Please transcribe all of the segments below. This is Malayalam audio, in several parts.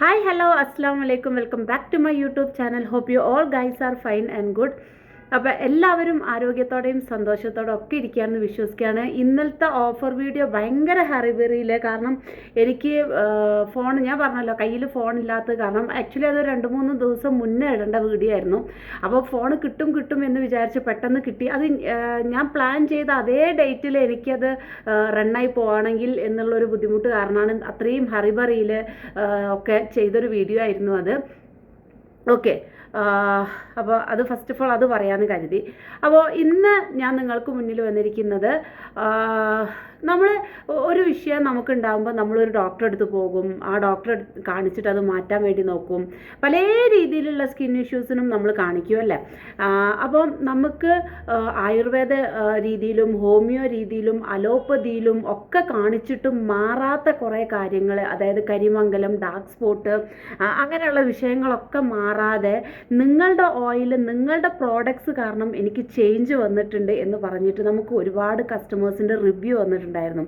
Hi, hello, assalamu alaikum. Welcome back to my YouTube channel. Hope you all guys are fine and good. അപ്പോൾ എല്ലാവരും ആരോഗ്യത്തോടെയും സന്തോഷത്തോടെ ഒക്കെ ഇരിക്കുകയാണെന്ന് വിശ്വസിക്കുകയാണ്. ഇന്നലത്തെ ഓഫർ വീഡിയോ ഭയങ്കര ഹറിബറിയിൽ കാരണം എനിക്ക് ഫോൺ ഞാൻ പറഞ്ഞല്ലോ കയ്യിൽ ഫോൺ ഇല്ലാത്തത് കാരണം ആക്ച്വലി അത് രണ്ട് മൂന്ന് ദിവസം മുന്നേ ഇടേണ്ട വീഡിയോ ആയിരുന്നു. അപ്പോൾ ഫോൺ കിട്ടും കിട്ടും എന്ന് വിചാരിച്ച് പെട്ടെന്ന് കിട്ടി. അത് ഞാൻ പ്ലാൻ ചെയ്ത അതേ ഡേറ്റിൽ എനിക്കത് റണ്ണായി പോവാണെങ്കിൽ എന്നുള്ളൊരു ബുദ്ധിമുട്ട് കാരണമാണ് അത്രയും ഹറിബറിയിൽ ഒക്കെ ചെയ്തൊരു വീഡിയോ ആയിരുന്നു അത്. ഓക്കെ അപ്പോൾ അത് ഫസ്റ്റ് ഓഫ് ഓൾ അത് പറയാമെന്ന് കരുതി. അപ്പോൾ ഇന്ന് ഞാൻ നിങ്ങൾക്ക് മുന്നിൽ വന്നിരിക്കുന്നത് നമ്മൾ ഒരു വിഷയം നമുക്കുണ്ടാകുമ്പോൾ നമ്മളൊരു ഡോക്ടറെ അടുത്ത് പോകും. ആ ഡോക്ടറെ കാണിച്ചിട്ട് അത് മാറ്റാൻ വേണ്ടി നോക്കും. പല രീതിയിലുള്ള സ്കിൻ ഇഷ്യൂസിനും നമ്മൾ കാണിക്കുമല്ലേ അപ്പം നമുക്ക് ആയുർവേദ രീതിയിലും ഹോമിയോ രീതിയിലും അലോപ്പതിയിലും ഒക്കെ കാണിച്ചിട്ടും മാറാത്ത കുറേ കാര്യങ്ങൾ അതായത് കരിമംഗലം ഡാർക്ക് സ്പോട്ട് അങ്ങനെയുള്ള വിഷയങ്ങളൊക്കെ മാറാതെ നിങ്ങളുടെ ഓയിൽ നിങ്ങളുടെ പ്രോഡക്ട്സ് കാരണം എനിക്ക് ചേഞ്ച് വന്നിട്ടുണ്ട് എന്ന് പറഞ്ഞിട്ട് നമുക്ക് ഒരുപാട് കസ്റ്റമേഴ്സിന്റെ റിവ്യൂ വന്നിട്ടുണ്ടായിരുന്നു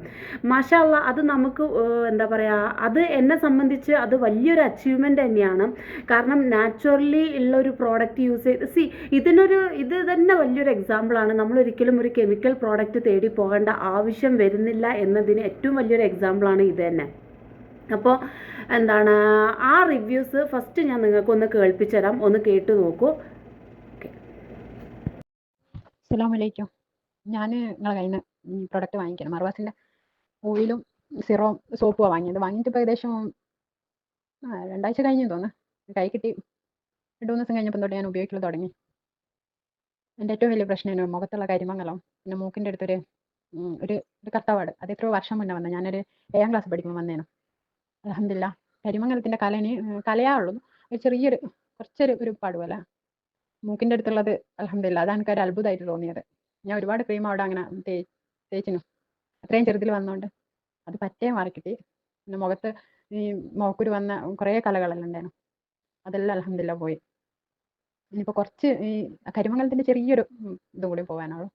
മാഷാള്ള അത് നമുക്ക് എന്താ പറയുക അത് എന്നെ സംബന്ധിച്ച് അത് വലിയൊരു അച്ചീവ്മെന്റ് തന്നെയാണ്. കാരണം നാച്ചുറലി ഉള്ള ഒരു പ്രോഡക്റ്റ് യൂസ് ചെയ്ത് സി ഇതിനൊരു ഇത് തന്നെ വലിയൊരു എക്സാമ്പിളാണ് നമ്മൾ ഒരിക്കലും ഒരു കെമിക്കൽ പ്രോഡക്റ്റ് തേടി പോകേണ്ട ആവശ്യം വരുന്നില്ല എന്നതിന് ഏറ്റവും വലിയൊരു എക്സാമ്പിളാണ് ഇത് തന്നെ. അപ്പോൾ എന്താണ് ആ റിവ്യൂസ് ഫസ്റ്റ് ഞാൻ നിങ്ങൾക്കൊന്ന് കേൾപ്പിച്ചു തരാം ഒന്ന് കേട്ട് നോക്കൂ. അസ്സലാമലൈക്കും ഞാൻ നിങ്ങളെ നിന്ന് പ്രൊഡക്റ്റ് വാങ്ങിക്കണം. മർവാസിന്റെ ഓയിലും സിറോം സോപ്പുമാണ് വാങ്ങിയത്. വാങ്ങിയിട്ട് ഇപ്പോൾ ഏകദേശം രണ്ടാഴ്ച കഴിഞ്ഞു തോന്നുന്നു. കൈ കിട്ടി. രണ്ട് മൂന്ന് ദിവസം കഴിഞ്ഞപ്പോൾ തൊട്ട് ഞാൻ ഉപയോഗിക്കൽ തുടങ്ങി. എന്റെ ഏറ്റവും വലിയ പ്രശ്നമാണ് മുഖത്തുള്ള കരിമംഗലം പിന്നെ മൂക്കിന്റെ അടുത്തൊരു ഒരു ഒരു കത്തവാട് അത് എത്രയോ വർഷം മുന്നേ വന്നത് ഞാനൊരു ഏഴാം ക്ലാസ് പഠിക്കുമ്പോൾ വന്നേനു. അലഹമില്ല കരിമംഗലത്തിന്റെ കലനി കലയാ ഉള്ളൂ. ഒരു ചെറിയൊരു കുറച്ചൊരു ഒരു പാടുപോലെ മൂക്കിന്റെ അടുത്തുള്ളത് അലഹമില്ല അതാണ് എനിക്ക് ഒരു അത്ഭുതമായിട്ട് തോന്നിയത്. ഞാൻ ഒരുപാട് ക്രീം അവിടെ അങ്ങനെ തേച്ചിനു അത്രയും ചെറുതിൽ വന്നോണ്ട് അത് പറ്റേ മാറി കിട്ടി പിന്നെ മുഖത്ത് ഈ മുഖക്കുരു വന്ന കുറേ കലകളെല്ലാം ഉണ്ടായിരുന്നു. അതെല്ലാം അലഹമില്ല പോയി. ഇനിയിപ്പോൾ കുറച്ച് ഈ കരിമംഗലത്തിന്റെ ചെറിയൊരു ഇതും കൂടി പോകാനുള്ളൂ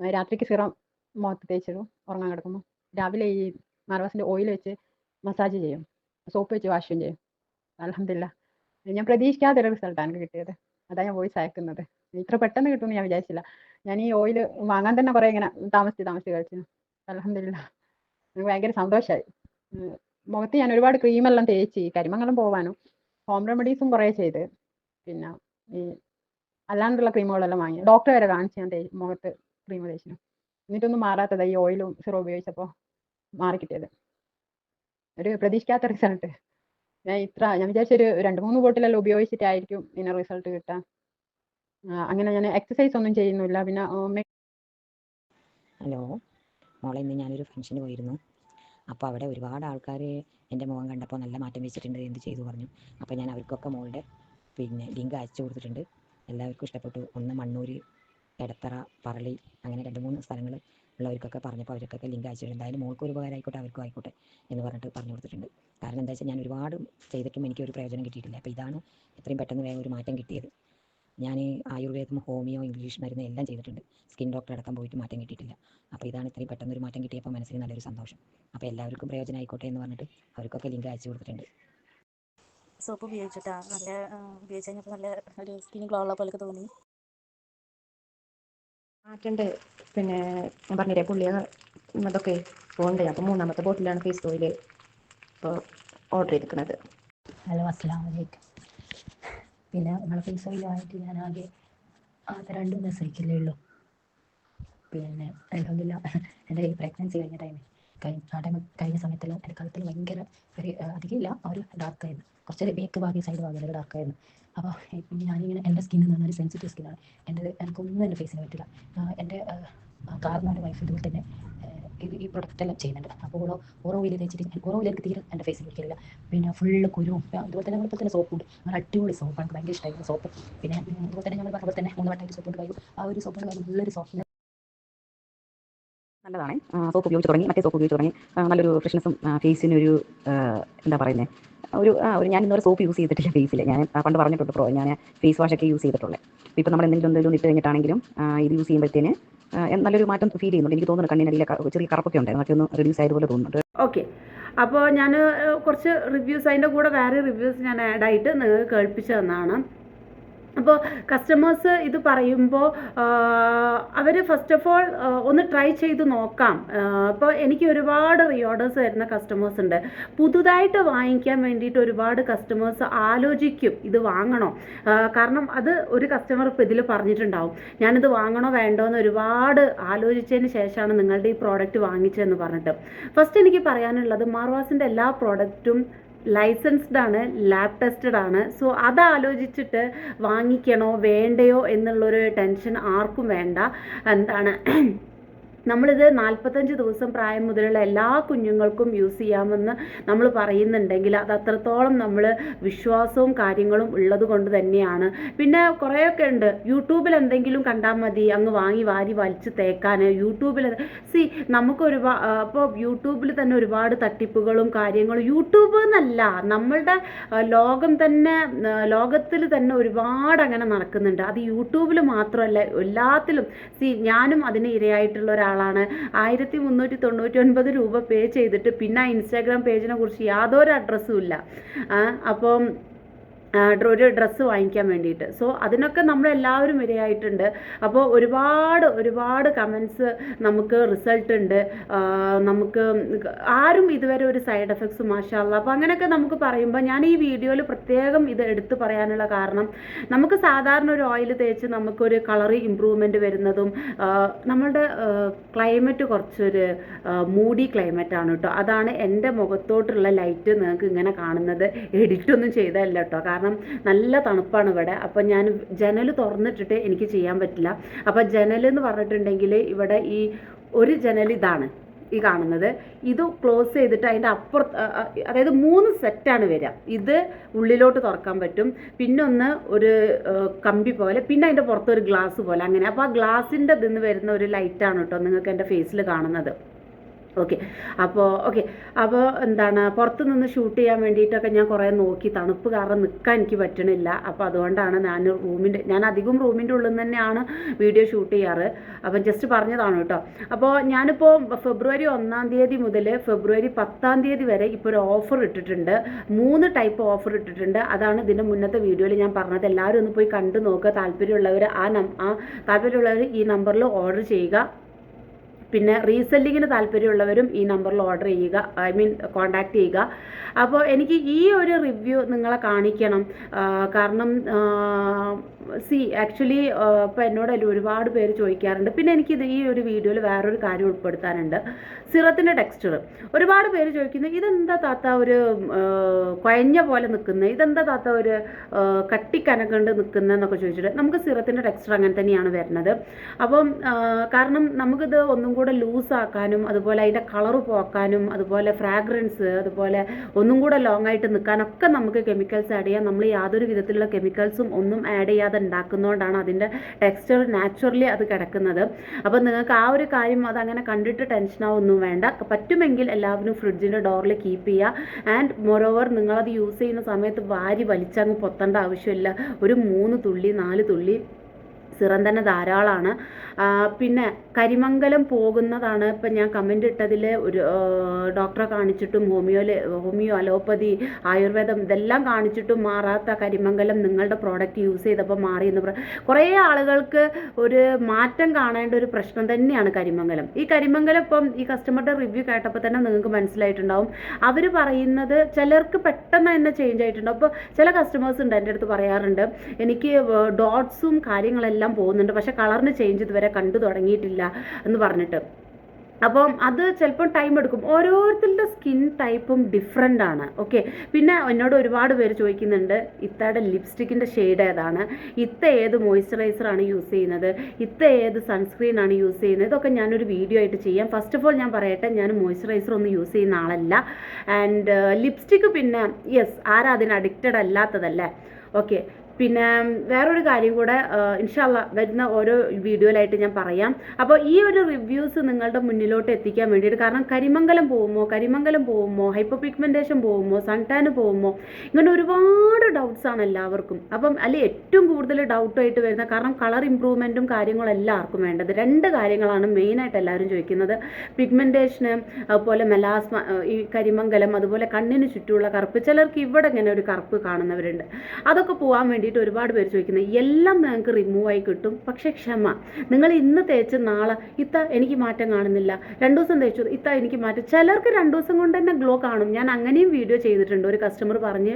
രാത്രിക്ക് സിറം മുഖത്ത് തേച്ചിടും ഉറങ്ങാൻ കിടക്കുമ്പോൾ രാവിലെ ഈ മാർവാസിന്റെ ഓയിൽ വെച്ച് മസാജ് ചെയ്യും സോപ്പ് വെച്ച് വാഷും ചെയ്യും അലഹമില്ല ഞാൻ പ്രതീക്ഷിക്കാത്തൊരു റിസൾട്ടാണ് എനിക്ക് കിട്ടിയത്. അതാ ഞാൻ വോയിസ് അയക്കുന്നത് ഇത്ര പെട്ടെന്ന് കിട്ടുമെന്ന് ഞാൻ വിചാരിച്ചില്ല. ഞാൻ ഈ ഓയിൽ വാങ്ങാൻ തന്നെ കുറേ ഇങ്ങനെ താമസിച്ച് താമസിച്ച് കഴിച്ചു. അലഹമില്ല എനിക്ക് ഭയങ്കര സന്തോഷമായി മുഖത്ത് ഞാൻ ഒരുപാട് ക്രീമെല്ലാം തേച്ച് ഈ കരിമംഗലം പോവാനും ഹോം റെമഡീസും കുറേ ചെയ്ത്. പിന്നെ ഈ അല്ലാണ്ടുള്ള ക്രീമുകളെല്ലാം വാങ്ങി. ഡോക്ടറെ വരെ കാണിച്ച് ഞാൻ മുഖത്ത് ക്രീം തേച്ചിനു എന്നിട്ടൊന്നും മാറാത്തത് ഈ ഓയിലും സിറോ ഉപയോഗിച്ചപ്പോൾ മാറി കിട്ടിയത് ഒരു പ്രതീക്ഷിക്കാത്ത റിസൾട്ട് ഞാൻ ഇത്ര ഞാൻ വിചാരിച്ചൊരു രണ്ട് മൂന്ന് ബോട്ടിലെല്ലാം ഉപയോഗിച്ചിട്ടായിരിക്കും ഇതിന് റിസൾട്ട് കിട്ടാൻ അങ്ങനെ ഞാൻ എക്സസൈസ് ഒന്നും ചെയ്യുന്നില്ല. പിന്നെ ഹലോ മോളെ ഇന്ന് ഞാനൊരു ഫംഗ്ഷന് പോയിരുന്നു. അപ്പോൾ അവിടെ ഒരുപാട് ആൾക്കാർ എന്റെ മുഖം കണ്ടപ്പോൾ നല്ല മാറ്റം വെച്ചിട്ടുണ്ട് എന്ത് ചെയ്തു പറഞ്ഞു. അപ്പോൾ ഞാൻ അവർക്കൊക്കെ മോളുടെ പിന്നെ ലിങ്ക് അയച്ചു കൊടുത്തിട്ടുണ്ട്. എല്ലാവർക്കും ഇഷ്ടപ്പെട്ടു. ഒന്ന് മണ്ണൂർ എടത്തറ പറളി അങ്ങനെ രണ്ട് മൂന്ന് സ്ഥലങ്ങൾ ഉള്ളവർക്കൊക്കെ പറഞ്ഞപ്പോൾ അവർക്കൊക്കെ ലിങ്ക് അയച്ചിട്ടുണ്ട്. എന്തായാലും മോൾക്ക് ഒരു ഉപകാരമായിക്കോട്ടെ അവർക്കും ആയിക്കോട്ടെ എന്ന് പറഞ്ഞിട്ട് പറഞ്ഞു കൊടുത്തിട്ടുണ്ട്. കാരണം എന്താ വെച്ചാൽ ഞാൻ ഒരുപാട് ചെയ്തിട്ടും എനിക്ക് ഒരു പ്രയോജനം കിട്ടിയിട്ടില്ല. അപ്പോൾ ഇതാണ് എത്രയും പെട്ടെന്ന് വേഗം ഒരു മാറ്റം കിട്ടിയത്. ഞാൻ ആയുർവേദം ഹോമിയോ ഇംഗ്ലീഷ് മരുന്ന് എല്ലാം ചെയ്തിട്ടുണ്ട്. സ്കിൻ ഡോക്ടർ അടക്കം പോയിട്ട് മാറ്റം കിട്ടിയിട്ടില്ല. അപ്പോൾ ഇതാണ് ഇത്രയും പെട്ടെന്ന് ഒരു മാറ്റം കിട്ടിയപ്പോൾ മനസ്സിന് നല്ലൊരു സന്തോഷം. അപ്പോൾ എല്ലാവർക്കും പ്രയോജനം ആയിക്കോട്ടെ എന്ന് പറഞ്ഞിട്ട് അവർക്കൊക്കെ ലിങ്ക് അയച്ചു കൊടുത്തിട്ടുണ്ട്. സോപ്പ് ഉപയോഗിച്ചിട്ടാ? നല്ല ഉപയോഗിച്ച് കഴിഞ്ഞപ്പോൾ നല്ല ഒരു സ്കിൻ ഗ്ലോ ഉള്ള പോലെയൊക്കെ തോന്നി. മാറ്റണ്ട്. പിന്നെ ഞാൻ പറഞ്ഞില്ലേ പുള്ളിയ അതൊക്കെ പോകണ്ടേ? അപ്പോൾ മൂന്നാമത്തെ ബോട്ടിലാണ് ഫേസ് ഓയിൽ ഇപ്പോൾ ഓർഡർ ചെയ്തിരിക്കുന്നത് ഹലോ അസ്സാം വലൈക്കും പിന്നെ നമ്മളെ ഫേസ് ഓയിലുമായിട്ട് ഞാൻ ആകെ ആകെ രണ്ട് ദിവസമൊക്കെയല്ലേ ഉള്ളൂ. പിന്നെ അലഹമില്ല എന്റെ ഈ പ്രഗ്നൻസി കഴിഞ്ഞ ടൈമിൽ കഴിഞ്ഞ ആ ടൈം കഴിഞ്ഞ സമയത്തെല്ലാം എന്റെ കഴുത്തിൽ ഭയങ്കര ഒരു അധികമില്ല ഒരു ഡാർക്ക് ആയിരുന്നു. കുറച്ചൊരു ബേക്ക് ബാക്കി സൈഡ് ഭാഗം ഒരു ഡാർക്ക് ആയിരുന്നു. അപ്പോൾ ഞാനിങ്ങനെ എന്റെ സ്കിൻ എന്ന് പറഞ്ഞാൽ സെൻസിറ്റീവ് സ്കിന്നാണ് എന്റെ എനിക്കൊന്നും എന്റെ ഫേസിന് പറ്റില്ല എന്റെ കാറിനാന്റെ വൈഫ് ഇതുപോലെ തന്നെ ഈ പ്രൊഡക്റ്റ് എല്ലാം ചെയ്യുന്നുണ്ട്. അപ്പോൾ ഓരോ ഓരോ ഓയിൽ തേച്ചിട്ട് ഓരോ ഓയിൽ എനിക്ക് തീരെ എന്റെ ഫേസിൽ പിടിക്കില്ല പിന്നെ ഫുള്ള് കുരുവും അതുപോലെ തന്നെ നമ്മളിപ്പോൾ തന്നെ സോപ്പുണ്ട് നല്ല അടിപൊളി സോപ്പ് എനിക്ക് ഭയങ്കര ഇഷ്ടമായിരുന്നു സോപ്പ് പിന്നെ അതുപോലെ തന്നെ നമ്മൾ പറഞ്ഞ തന്നെ മൂന്ന് വട്ടം സോപ്പ് കൊണ്ട് കഴിയും. ആ ഒരു സോപ്പ് കൊണ്ട് നല്ലൊരു സോപ്പ് നല്ലതാണ്. സോപ്പ് ഉപയോഗിച്ച് തുടങ്ങി. മറ്റേ സോപ്പ് ഉപയോഗിച്ച് തുടങ്ങി. നല്ലൊരു ഫ്രഷ്നസ്സും ഫേസിനൊരു എന്താ പറയുന്നത് ഒരു ആ ഒരു ഞാൻ ഇന്നൊരു സോപ്പ് യൂസ് ചെയ്തിട്ടില്ല ഫേസിൽ ഞാൻ പണ്ട് പറഞ്ഞിട്ടുണ്ട് പ്രോ ഞാൻ ഫേസ് വാഷൊക്കെ യൂസ് ചെയ്തിട്ടുള്ളത് ഇപ്പോൾ നമ്മൾ എന്തെങ്കിലും എന്തെങ്കിലും ഇട്ട് കഴിഞ്ഞിട്ടാണെങ്കിലും ഇത് യൂസ് ചെയ്യുമ്പോഴത്തേന് നല്ലൊരു മാറ്റം ഫീൽ ചെയ്യുന്നുണ്ട്. എനിക്ക് തോന്നുന്നു കണ്ണിനടിയിലെ ക- ചെറിയ കറപ്പൊക്കെ ഉണ്ടായിരുന്നു. അതൊക്കെ ഒന്ന് റിലീസ് ആയതുപോലെ തോന്നുന്നുണ്ട്. ഓക്കെ. അപ്പോൾ ഞാൻ കുറച്ച് റിവ്യൂസ് അതിന്റെ കൂടെ വേറെ റിവ്യൂസ് ഞാൻ ആഡായിട്ട് നിങ്ങൾക്ക് കേൾപ്പിച്ചു തന്നതാണ് അപ്പോൾ കസ്റ്റമേഴ്സ് ഇത് പറയുമ്പോൾ അവർ ഫസ്റ്റ് ഓഫ് ഓൾ ഒന്ന് ട്രൈ ചെയ്ത് നോക്കാം. അപ്പോൾ എനിക്ക് ഒരുപാട് റീഓർഡേഴ്സ് വരുന്ന കസ്റ്റമേഴ്സ് ഉണ്ട്. പുതുതായിട്ട് വാങ്ങിക്കാൻ വേണ്ടിയിട്ട് ഒരുപാട് കസ്റ്റമേഴ്സ് ആലോചിക്കും ഇത് വാങ്ങണോ? കാരണം അത് ഒരു കസ്റ്റമർ ഇപ്പോൾ ഇതിൽ പറഞ്ഞിട്ടുണ്ടാവും. ഞാനിത് വാങ്ങണോ വേണ്ടോ എന്ന് ഒരുപാട് ആലോചിച്ചതിന് ശേഷമാണ് നിങ്ങളുടെ ഈ പ്രോഡക്റ്റ് വാങ്ങിച്ചതെന്ന് പറഞ്ഞിട്ട്. ഫസ്റ്റ് എനിക്ക് പറയാനുള്ളത് മാർവാസിന്റെ എല്ലാ പ്രോഡക്റ്റും ലൈസൻസ്ഡ് ആണ് ലാബ് ടെസ്റ്റഡ് ആണ് സോ അത് ആലോചിച്ചിട്ട് വാങ്ങിക്കണോ വേണ്ടയോ എന്നുള്ളൊരു ടെൻഷൻ ആർക്കും വേണ്ട. എന്താണ് നമ്മളിത് നാൽപ്പത്തഞ്ച് ദിവസം പ്രായം മുതലുള്ള എല്ലാ കുഞ്ഞുങ്ങൾക്കും യൂസ് ചെയ്യാമെന്ന് നമ്മൾ പറയുന്നുണ്ടെങ്കിൽ അത് അത്രത്തോളം നമ്മൾ വിശ്വാസവും കാര്യങ്ങളും ഉള്ളത് കൊണ്ട് തന്നെയാണ്. പിന്നെ കുറേയൊക്കെ ഉണ്ട്. യൂട്യൂബിൽ എന്തെങ്കിലും കണ്ടാൽ മതി. അങ്ങ് വാങ്ങി വാരി വലിച്ച് തേക്കാൻ യൂട്യൂബിൽ സി നമുക്ക് ഒരുപാട് അപ്പോൾ യൂട്യൂബിൽ തന്നെ ഒരുപാട് തട്ടിപ്പുകളും കാര്യങ്ങളും യൂട്യൂബ് എന്നല്ല. നമ്മളുടെ ലോകം തന്നെ ലോകത്തിൽ തന്നെ ഒരുപാട് അങ്ങനെ നടക്കുന്നുണ്ട്. അത് യൂട്യൂബിൽ മാത്രമല്ല എല്ലാത്തിലും. സി ഞാനും അതിന് ഇരയായിട്ടുള്ള ഒരാളാണ് ആയിരത്തി മുന്നൂറ്റി തൊണ്ണൂറ്റി ഒൻപത് രൂപ പേ ചെയ്തിട്ട് പിന്നെ ഇൻസ്റ്റാഗ്രാം പേജിനെ കുറിച്ച് യാതൊരു അഡ്രസ്സും ഇല്ല. അപ്പം ഒരു ഡ്രസ്സ് വാങ്ങിക്കാൻ വേണ്ടിയിട്ട്. സോ അതിനൊക്കെ നമ്മൾ എല്ലാവരും ഇരയായിട്ടുണ്ട്. അപ്പോൾ ഒരുപാട് ഒരുപാട് കമൻസ് നമുക്ക് റിസൾട്ട് ഉണ്ട്. നമുക്ക് ആരും ഇതുവരെ ഒരു സൈഡ് എഫക്ട്സ് മാഷാല്ല അപ്പോൾ അങ്ങനെയൊക്കെ നമുക്ക് പറയുമ്പോൾ ഞാൻ ഈ വീഡിയോയിൽ പ്രത്യേകം ഇത് എടുത്തു പറയാനുള്ള കാരണം നമുക്ക് സാധാരണ ഒരു ഓയിൽ തേച്ച് നമുക്കൊരു കളർ ഇമ്പ്രൂവ്മെന്റ് വരുന്നതും നമ്മളുടെ ക്ലൈമറ്റ് കുറച്ചൊരു മൂഡി ക്ലൈമറ്റ് ആണ് കേട്ടോ അതാണ് എന്റെ മുഖത്തോട്ടുള്ള ലൈറ്റ് നിങ്ങൾക്ക് ഇങ്ങനെ കാണുന്നത്. എഡിറ്റൊന്നും ചെയ്തതല്ല കേട്ടോ കാരണം നല്ല തണുപ്പാണ് ഇവിടെ. അപ്പോൾ ഞാൻ ജനൽ തുറന്നിട്ടിട്ട് എനിക്ക് ചെയ്യാൻ പറ്റില്ല. അപ്പോൾ ജനൽ എന്ന് പറഞ്ഞിട്ടുണ്ടെങ്കിൽ ഇവിടെ ഈ ഒരു ജനൽ ഇതാണ് ഈ കാണുന്നത്. ഇത് ക്ലോസ് ചെയ്തിട്ട് അതിന്റെ അപ്പുറത്ത് അതായത് മൂന്ന് സെറ്റാണ് വരിക. ഇത് ഉള്ളിലോട്ട് തുറക്കാൻ പറ്റും. പിന്നെ ഒന്ന് ഒരു കമ്പി പോലെ പിന്നെ അതിന്റെ പുറത്ത് ഒരു ഗ്ലാസ് പോലെ അങ്ങനെ. അപ്പോൾ ആ ഗ്ലാസിന്റെ ഇതിൽ നിന്ന് വരുന്ന ഒരു ലൈറ്റാണ് കേട്ടോ നിങ്ങൾക്ക് എന്റെ ഫേസിൽ കാണുന്നത്. ഓക്കെ അപ്പോൾ ഓക്കെ അപ്പോൾ എന്താണ് പുറത്ത് നിന്ന് ഷൂട്ട് ചെയ്യാൻ വേണ്ടിയിട്ടൊക്കെ ഞാൻ കുറേ നോക്കി. തണുപ്പ് കാരണം നിൽക്കാൻ എനിക്ക് പറ്റണില്ല. അപ്പോൾ അതുകൊണ്ടാണ് ഞാൻ റൂമിന്റെ ഞാൻ അധികം റൂമിന്റെ ഉള്ളിൽ നിന്ന് തന്നെയാണ് വീഡിയോ ഷൂട്ട് ചെയ്യാറ്. അപ്പം ജസ്റ്റ് പറഞ്ഞതാണ് കേട്ടോ. അപ്പോൾ ഞാനിപ്പോൾ ഫെബ്രുവരി ഒന്നാം തീയതി മുതൽ ഫെബ്രുവരി പത്താം തീയതി വരെ ഇപ്പോൾ ഒരു ഓഫർ ഇട്ടിട്ടുണ്ട്. മൂന്ന് ടൈപ്പ് ഓഫർ ഇട്ടിട്ടുണ്ട്. അതാണ് ഇതിന്റെ മുന്നത്തെ വീഡിയോയിൽ ഞാൻ പറഞ്ഞത്. എല്ലാവരും ഒന്ന് പോയി കണ്ടു നോക്കുക താല്പര്യമുള്ളവർ ആ നം ആ താല്പര്യമുള്ളവർ ഈ നമ്പറിൽ ഓർഡർ ചെയ്യുക. പിന്നെ റീസെല്ലിങ്ങിന് താല്പര്യമുള്ളവരും ഈ നമ്പറിൽ ഓർഡർ ചെയ്യുക ഐ മീൻ കോൺടാക്റ്റ് ചെയ്യുക. അപ്പോൾ എനിക്ക് ഈ ഒരു റിവ്യൂ നിങ്ങളെ കാണിക്കണം. കാരണം സി ആക്ച്വലി ഇപ്പോൾ എന്നോട് ഒരുപാട് പേര് ചോദിക്കാറുണ്ട്. പിന്നെ എനിക്കിത് ഈ ഒരു വീഡിയോയിൽ വേറൊരു കാര്യം ഉൾപ്പെടുത്താനുണ്ട്. സിറത്തിന്റെ ടെക്സ്ചർ ഒരുപാട് പേര് ചോദിക്കുന്നത് ഇതെന്താ താത്ത ഒരു കുഴഞ്ഞ പോലെ നിൽക്കുന്നത് ഇതെന്താ താത്ത ഒരു ആ, നിൽക്കുന്നത് എന്നൊക്കെ ചോദിച്ചിട്ട് നമുക്ക് സിറത്തിന്റെ ടെക്സ്ചർ അങ്ങനെ തന്നെയാണ് വരുന്നത്. അപ്പം കാരണം നമുക്കിത് ഒന്നും കൂടെ ലൂസാക്കാനും അതുപോലെ അതിന്റെ കളറ് പോക്കാനും അതുപോലെ ഫ്രാഗ്രൻസ് അതുപോലെ ഒന്നും കൂടെ ലോങ് ആയിട്ട് നിൽക്കാനൊക്കെ നമുക്ക് കെമിക്കൽസ് ആഡ് ചെയ്യാം. നമ്മൾ യാതൊരു വിധത്തിലുള്ള കെമിക്കൽസും ഒന്നും ആഡ് ചെയ്യാതെ ഉണ്ടാക്കുന്നതുകൊണ്ടാണ് അതിന്റെ ടെക്സ്ചർ നാച്ചുറലി അത് കിടക്കുന്നത്. അപ്പോൾ നിങ്ങൾക്ക് ആ ഒരു കാര്യം അതങ്ങനെ കണ്ടിട്ട് ടെൻഷനാവൊന്നും വേണ്ട. പറ്റുമെങ്കിൽ എല്ലാവരും ഫ്രിഡ്ജിന്റെ ഡോറിൽ കീപ്പ് ചെയ്യുക ആൻഡ് മൊറോവർ നിങ്ങളത് യൂസ് ചെയ്യുന്ന സമയത്ത് വാരി വലിച്ചങ്ങ് പൊത്തേണ്ട ആവശ്യമില്ല. ഒരു മൂന്ന് തുള്ളി നാല് തുള്ളി സിറം തന്നെ ധാരാളമാണ് പിന്നെ കരിമംഗലം പോകുന്നതാണ് ഇപ്പം ഞാൻ കമന്റ് ഇട്ടതിൽ ഒരു ഡോക്ടറെ കാണിച്ചിട്ടും ഹോമിയോ ഹോമിയോ അലോപ്പതി ആയുർവേദം ഇതെല്ലാം കാണിച്ചിട്ടും മാറാത്ത കരിമംഗലം നിങ്ങളുടെ പ്രോഡക്റ്റ് യൂസ് ചെയ്തപ്പോൾ മാറി എന്ന് പറ. കുറേ ആളുകൾക്ക് ഒരു മാറ്റം കാണേണ്ട ഒരു പ്രശ്നം തന്നെയാണ് കരിമംഗലം. ഈ കരിമംഗലം ഇപ്പം ഈ കസ്റ്റമറുടെ റിവ്യൂ കേട്ടപ്പോൾ തന്നെ നിങ്ങൾക്ക് മനസ്സിലായിട്ടുണ്ടാവും. അവർ പറയുന്നത് ചിലർക്ക് പെട്ടെന്ന് തന്നെ ചേഞ്ച് ആയിട്ടുണ്ടാവും. അപ്പോൾ ചില കസ്റ്റമേഴ്സ് ഉണ്ട് എന്റെ അടുത്ത് പറയാറുണ്ട്. എനിക്ക് ഡോട്ട്സും കാര്യങ്ങളെല്ലാം പോകുന്നുണ്ട്. പക്ഷേ കളറിന് ചേഞ്ച് ഇതുവരെ കണ്ടു തുടങ്ങിയിട്ടില്ല എന്ന് പറഞ്ഞിട്ട്. അപ്പം അത് ചിലപ്പം ടൈം എടുക്കും. ഓരോരുത്തരുടെ സ്കിൻ ടൈപ്പും ഡിഫറെന്റ് ആണ്. ഓക്കെ പിന്നെ എന്നോട് ഒരുപാട് പേര് ചോദിക്കുന്നുണ്ട് ഇത്തയുടെ ലിപ്സ്റ്റിക്കിന്റെ ഷെയ്ഡ് ഏതാണ്? ഇത്ത ഏത് മോയ്സ്ചറൈസറാണ് യൂസ് ചെയ്യുന്നത്? ഇത്ത ഏത് സൺസ്ക്രീൻ ആണ് യൂസ് ചെയ്യുന്നത്? ഇതൊക്കെ ഞാനൊരു വീഡിയോ ആയിട്ട് ചെയ്യാം. ഫസ്റ്റ് ഓഫ് ഓൾ ഞാൻ പറയട്ടെ ഞാൻ മോയ്സ്ചറൈസർ ഒന്നും യൂസ് ചെയ്യുന്ന ആളല്ല. ആൻഡ് ലിപ്സ്റ്റിക്ക് പിന്നെ യെസ് ആരാ അതിന് അഡിക്റ്റഡ് അല്ലാത്തതല്ലേ? ഓക്കെ പിന്നെ വേറൊരു കാര്യം കൂടെ ഇൻഷാല്ല വരുന്ന ഓരോ വീഡിയോയിലായിട്ട് ഞാൻ പറയാം. അപ്പോൾ ഈ ഒരു റിവ്യൂസ് നിങ്ങളുടെ മുന്നിലോട്ട് എത്തിക്കാൻ വേണ്ടിയിട്ട് കാരണം കരിമംഗലം പോകുമോ കരിമംഗലം പോകുമോ ഹൈപ്പർ പിഗ്മെന്റേഷൻ പോകുമോ സൺടാന് പോകുമോ ഇങ്ങനെ ഒരുപാട് ഡൗട്ട്സ് ആണ് എല്ലാവർക്കും. അപ്പം അല്ലെ ഏറ്റവും കൂടുതൽ ഡൗട്ടായിട്ട് വരുന്ന കാരണം കളർ ഇമ്പ്രൂവ്മെന്റും കാര്യങ്ങളും എല്ലാവർക്കും വേണ്ടത്. രണ്ട് കാര്യങ്ങളാണ് മെയിനായിട്ട് എല്ലാവരും ചോദിക്കുന്നത്. പിഗ്മെന്റേഷന് അതുപോലെ മെലാസ്മ ഈ കരിമംഗലം അതുപോലെ കണ്ണിന് ചുറ്റുമുള്ള കറുപ്പ്. ചിലർക്ക് ഇവിടെ ഇങ്ങനെ ഒരു കറുപ്പ് കാണുന്നവരുണ്ട്. അതൊക്കെ പോകാൻ വേണ്ടിയിട്ട് ഒരുപാട് പേര് ചോദിക്കുന്നത് എല്ലാം നിങ്ങൾക്ക് റിമൂവ് ആയി കിട്ടും പക്ഷേ ക്ഷമ നിങ്ങൾ ഇന്ന് തേച്ച് നാളെ ഇത്ത എനിക്ക് മാറ്റം കാണുന്നില്ല രണ്ട് ദിവസം തേച്ചു ഇത്ത എനിക്ക് മാറ്റം. ചിലർക്ക് രണ്ട് ദിവസം കൊണ്ട് തന്നെ ഗ്ലോ കാണും. ഞാൻ അങ്ങനെയും വീഡിയോ ചെയ്തിട്ടുണ്ട്. ഒരു കസ്റ്റമർ പറഞ്ഞ്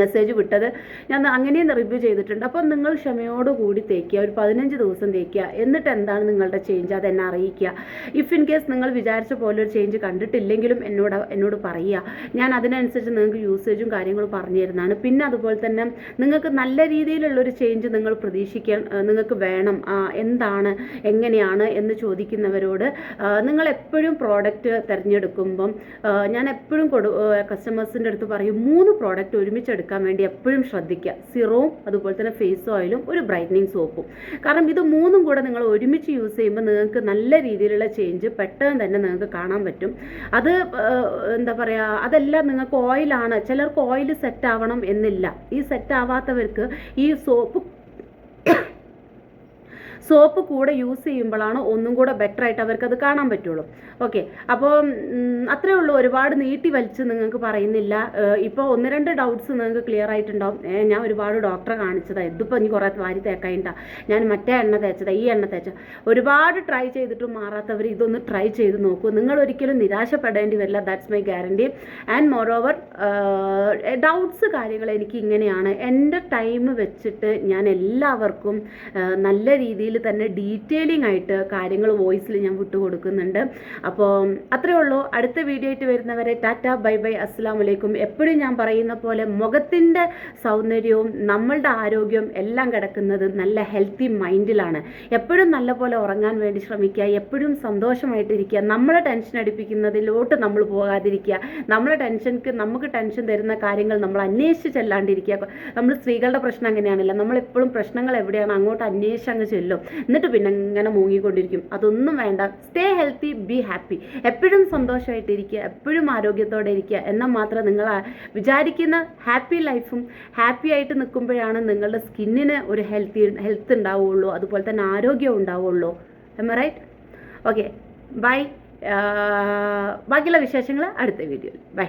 മെസ്സേജ് വിട്ടത്. ഞാൻ അങ്ങനെയും റിവ്യൂ ചെയ്തിട്ടുണ്ട്. അപ്പോൾ നിങ്ങൾ ക്ഷമയോടുകൂടി തേക്കുക. ഒരു പതിനഞ്ച് ദിവസം തേക്കുക. എന്നിട്ട് എന്താണ് നിങ്ങളുടെ ചേഞ്ച് അത് എന്നെ അറിയിക്കുക. ഇഫ് ഇൻ കേസ് നിങ്ങൾ വിചാരിച്ച പോലെ ഒരു ചേഞ്ച് കണ്ടിട്ടില്ലെങ്കിലും എന്നോട് എന്നോട് പറയുക. ഞാൻ അതിനനുസരിച്ച് നിങ്ങൾക്ക് യൂസേജും കാര്യങ്ങളും പറഞ്ഞു തരുന്നതാണ്. പിന്നെ അതുപോലെ തന്നെ നിങ്ങൾക്ക് നല്ല രീതിയിലുള്ളൊരു ചേഞ്ച് നിങ്ങൾ പ്രതീക്ഷിക്കാൻ നിങ്ങൾക്ക് വേണം. എന്താണ് എങ്ങനെയാണ് എന്ന് ചോദിക്കുന്നവരോട് നിങ്ങൾ എപ്പോഴും പ്രോഡക്റ്റ് തിരഞ്ഞെടുക്കുമ്പം ഞാൻ എപ്പോഴും കൊടു കസ്റ്റമേഴ്സിന്റെ അടുത്ത് പറയും മൂന്ന് പ്രോഡക്റ്റ് ഒരുമിച്ച് എടുക്കാൻ വേണ്ടി എപ്പോഴും ശ്രദ്ധിക്കുക. സിറവും അതുപോലെ തന്നെ ഫേസ് ഓയിലും ഒരു ബ്രൈറ്റനിങ് സോപ്പും. കാരണം ഇത് മൂന്നും കൂടെ നിങ്ങൾ ഒരുമിച്ച് യൂസ് ചെയ്യുമ്പോൾ നിങ്ങൾക്ക് നല്ല രീതിയിലുള്ള ചേഞ്ച് പെട്ടെന്ന് തന്നെ നിങ്ങൾക്ക് കാണാൻ പറ്റും. അത് എന്താ പറയുക അതെല്ലാം നിങ്ങൾക്ക് ഓയിലാണ്. ചിലർക്ക് ഓയിൽ സെറ്റ് ആവണം എന്നില്ല. ഈ സെറ്റ് ആവാത്തവർക്ക് ഈ സോപ്പ് സോപ്പ് കൂടെ യൂസ് ചെയ്യുമ്പോഴാണ് ഒന്നും കൂടെ ബെറ്റർ ആയിട്ട് അവർക്ക് അത് കാണാൻ പറ്റുള്ളൂ. ഓക്കെ അപ്പോൾ അത്രേ ഉള്ളൂ. ഒരുപാട് നീട്ടി വലിച്ച് നിങ്ങൾക്ക് പറയുന്നില്ല. ഇപ്പോൾ ഒന്ന് രണ്ട് ഡൗട്ട്സ് നിങ്ങൾക്ക് ക്ലിയർ ആയിട്ടുണ്ടാവും. ഞാൻ ഒരുപാട് ഡോക്ടറെ കാണിച്ചതാണ് ഇതിപ്പോൾ ഇനി കുറേ വാരി തേക്കായിട്ടാ. ഞാൻ മറ്റേ എണ്ണ തേച്ചതാണ് ഈ എണ്ണ തേച്ച. ഒരുപാട് ട്രൈ ചെയ്തിട്ടും മാറാത്തവർ ഇതൊന്ന് ട്രൈ ചെയ്ത് നോക്കൂ. നിങ്ങൾ ഒരിക്കലും നിരാശപ്പെടേണ്ടി വരില്ല. That's my guarantee and moreover doubts കാര്യങ്ങൾ എനിക്ക് ഇങ്ങനെയാണ്. എന്റെ ടൈം വെച്ചിട്ട് ഞാൻ എല്ലാവർക്കും നല്ല രീതിയിൽ തന്നെ ഡീറ്റെയിലിംഗ് ആയിട്ട് കാര്യങ്ങൾ വോയിസിൽ ഞാൻ വിട്ടുകൊടുക്കുന്നുണ്ട് അപ്പോൾ അത്രേ ഉള്ളൂ. അടുത്ത വീഡിയോ ആയിട്ട് വരുന്നവരെ ടാറ്റ ബൈ ബൈ. അസ്സാം വലൈക്കും എപ്പോഴും ഞാൻ പറയുന്ന പോലെ മുഖത്തിന്റെ സൗന്ദര്യവും നമ്മളുടെ ആരോഗ്യവും എല്ലാം കിടക്കുന്നത് നല്ല ഹെൽത്തി മൈൻഡിലാണ് എപ്പോഴും നല്ലപോലെ ഉറങ്ങാൻ വേണ്ടി ശ്രമിക്കുക എപ്പോഴും സന്തോഷമായിട്ടിരിക്കുക നമ്മളെ ടെൻഷൻ അടിപ്പിക്കുന്നതിലോട്ട് നമ്മൾ പോകാതിരിക്കുക നമ്മളെ ടെൻഷൻക്ക് നമുക്ക് ടെൻഷൻ തരുന്ന കാര്യങ്ങൾ നമ്മൾ അന്വേഷിച്ച് ചെല്ലാണ്ടിരിക്കുക. നമ്മൾ സ്ത്രീകളുടെ പ്രശ്നം അങ്ങനെയാണല്ലോ. നമ്മളെപ്പോഴും പ്രശ്നങ്ങൾ എവിടെയാണ് അങ്ങോട്ട് അന്വേഷിച്ച് അങ്ങ് ചെല്ലും. എന്നിട്ട് പിന്നെ ഇങ്ങനെ മൂങ്ങിക്കൊണ്ടിരിക്കും. അതൊന്നും വേണ്ട. സ്റ്റേ ഹെൽത്തി ബി ഹാപ്പി എപ്പോഴും സന്തോഷമായിട്ടിരിക്കുക എപ്പോഴും ആരോഗ്യത്തോടെ ഇരിക്കുക എന്നാൽ മാത്രം നിങ്ങൾ വിചാരിക്കുന്ന ഹാപ്പി ലൈഫും ഹാപ്പി ആയിട്ട് നിൽക്കുമ്പോഴാണ് നിങ്ങളുടെ സ്കിന്നിന് ഒരു ഹെൽത്തി ഹെൽത്ത് ഉണ്ടാവുള്ളൂ. അതുപോലെ തന്നെ ആരോഗ്യം ഉണ്ടാവുള്ളൂ. എം റൈറ്റ് ഓക്കെ ബൈ ബാക്കിയുള്ള വിശേഷങ്ങൾ അടുത്ത വീഡിയോയിൽ ബൈ